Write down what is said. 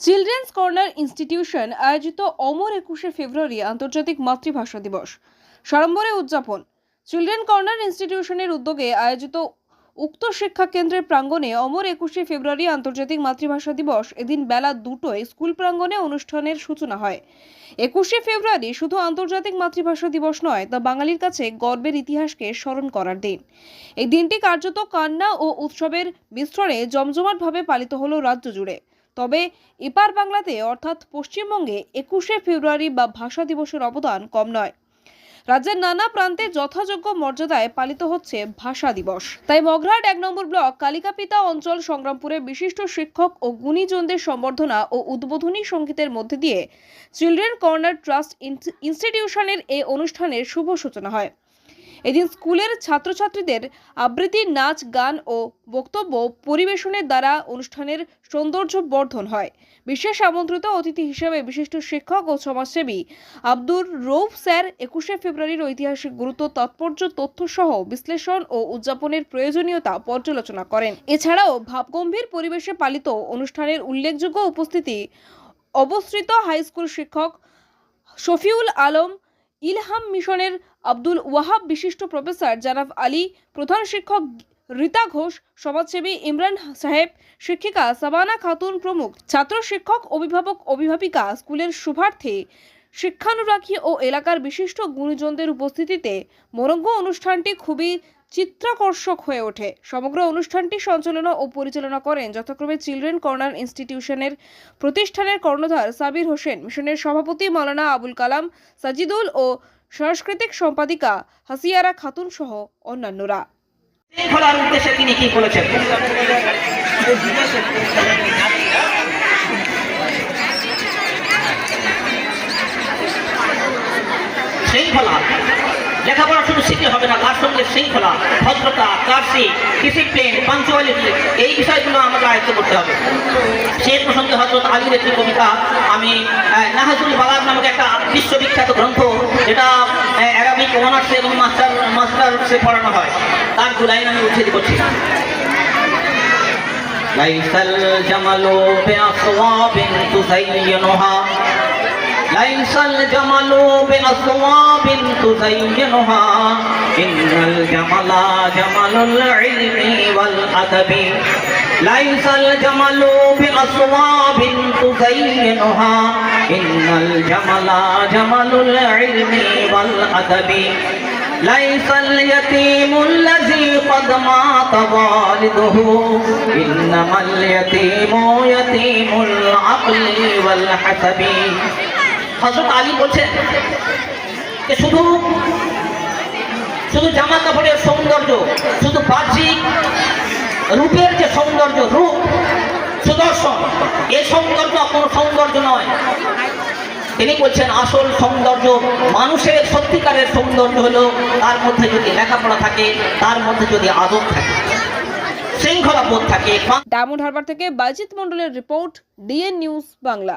Children's corner institution আয়োজিত অমর একুশে ফেব্রুয়ারি আন্তর্জাতিক মাতৃভাষা দিবস। সাড়ম্বরে উদযাপন। চিলড্রেন কর্নার ইনস্টিটিউশনের উদ্যোগে আয়োজিত উক্ত শিক্ষা কেন্দ্রের প্রাঙ্গণে অমর একুশে ফেব্রুয়ারি আন্তর্জাতিক মাতৃভাষা দিবস এদিন বেলা দুটোয় স্কুল প্রাঙ্গণে অনুষ্ঠানের সূচনা হয়। একুশে ফেব্রুয়ারি শুধু আন্তর্জাতিক মাতৃভাষা দিবস নয়, তা বাঙালির কাছে গর্বের ইতিহাসকে স্মরণ করার দিন। এই দিনটি কার্যত কান্না ও উৎসবের মিশ্রণে জমজমাটভাবে পালিত হলো রাজ্য জুড়ে। তবে এপার বাংলাতে, অর্থাৎ পশ্চিমবঙ্গে, একুশে ফেব্রুয়ারি বা ভাষা দিবসের অবদান কম নয়। রাজ্যের নানা প্রান্তে যথাযোগ্য মর্যাদায় পালিত হচ্ছে ভাষা দিবস। তাই মগরাহাট এক নম্বর ব্লক, কালিকাপিতা অঞ্চল সংগ্রামপুরে বিশিষ্ট শিক্ষক ও গুণীজনদের সম্বর্ধনা ও উদ্বোধনী সঙ্গীতের মধ্যে দিয়ে চিলড্রেন কর্নার ট্রাস্ট ইনস- ইনস্টিটিউশনের এই অনুষ্ঠানের শুভ সূচনা হয়। এদিন স্কুলের ছাত্রছাত্রীদের আবৃত্তি, নাচ, গান ও বক্তব্য পরিবেশনের দ্বারা অনুষ্ঠানের সৌন্দর্য বর্ধন হয়। বিশেষ আমন্ত্রিত অতিথি হিসেবে বিশিষ্ট শিক্ষক ও সমাজসেবী আব্দুর রৌফ স্যার একুশে ফেব্রুয়ারির ঐতিহাসিক গুরুত্ব, তাৎপর্য, তথ্যসহ বিশ্লেষণ ও উদযাপনের প্রয়োজনীয়তা পর্যালোচনা করেন। এছাড়াও ভাবগম্ভীর পরিবেশে পালিত অনুষ্ঠানের উল্লেখযোগ্য উপস্থিতি অবস্থিত হাই স্কুল শিক্ষক শফিউল আলম ইলহাম মিশনের আব্দুল ওয়াহাব বিশিষ্ট প্রফেসর জানাব আলী, প্রধান শিক্ষক রীতা ঘোষ, সমাজসেবী ইমরান সাহেব, শিক্ষিকা সাবানা খাতুন প্রমুখ, ছাত্র শিক্ষক, অভিভাবক, অভিভাবিকা, স্কুলের শুভার্থে, শিক্ষানুরাগী ও এলাকার বিশিষ্ট গুণজনদের উপস্থিতিতে মরঙ্গ অনুষ্ঠানটি খুবই চিত্রাকর্ষক হয়ে ওঠে। সমগ্র অনুষ্ঠানটি সঞ্চালনা ও পরিচালনা করেন যথাক্রমে চিলড্রেন কর্নার ইনস্টিটিউশনের প্রতিষ্ঠানের কর্ণধার সাবির হোসেন, মিশনের সভাপতি মাওলানা আবুল কালাম, সাজিদুল ও সাংস্কৃতিক সম্পাদিকা হাসিয়ারা খাতুন সহ অন্যান্যরা। তিনি কি বলেছেন শৃঙ্খলা লেখাপড়া শুধু শিখলে হবে না তার সঙ্গে শৃঙ্খলা ভদ্রতা কার্সি ডিসিপ্লিন পাঞ্চুয়ালিটি এই বিষয়গুলো আমাদের আয়ত্ত করতে হবে সেই প্রসঙ্গে হজরত আলীর একটি কবিতা আমি আহ, নাহাজুল বালাগ নামক একটা বিশ্ববিখ্যাত গ্রন্থ যেটা অ্যারাবিক অনার্সে এবং মাস্টার মাস্টার্সে পড়ানো হয় তার দু লাইন আমি উচ্ছেদ করছি ليس الجمل بأصواب تزينها ليس الجمل بأصواب تزينها إن الجمل جمل العلم والأدب. ليس الجمل بأصواب تزينها إن الجمل جمل العلم والأدب. ليس اليتيم الذي قد مات والده إنما اليتيم يتيم العقل والحسب. হজরত আলী বলছেন যে শুধু শুধু জামা কাপড়ের সৌন্দর্য, শুধু বাহ্যিক রূপের যে সৌন্দর্য, রূপ, সুদর্শন, এ সৌন্দর্য কোনো সৌন্দর্য নয়। তিনি বলছেন, আসল সৌন্দর্য মানুষের সত্যিকারের সৌন্দর্য হলো তার মধ্যে যদি লেখাপড়া থাকে, তার মধ্যে যদি আদব থাকে শৃঙ্খলা বোধ থাকে। ডায়মন্ড হারবার থেকে বাজিত মন্ডলের রিপোর্ট ডিএন নিউজ বাংলা।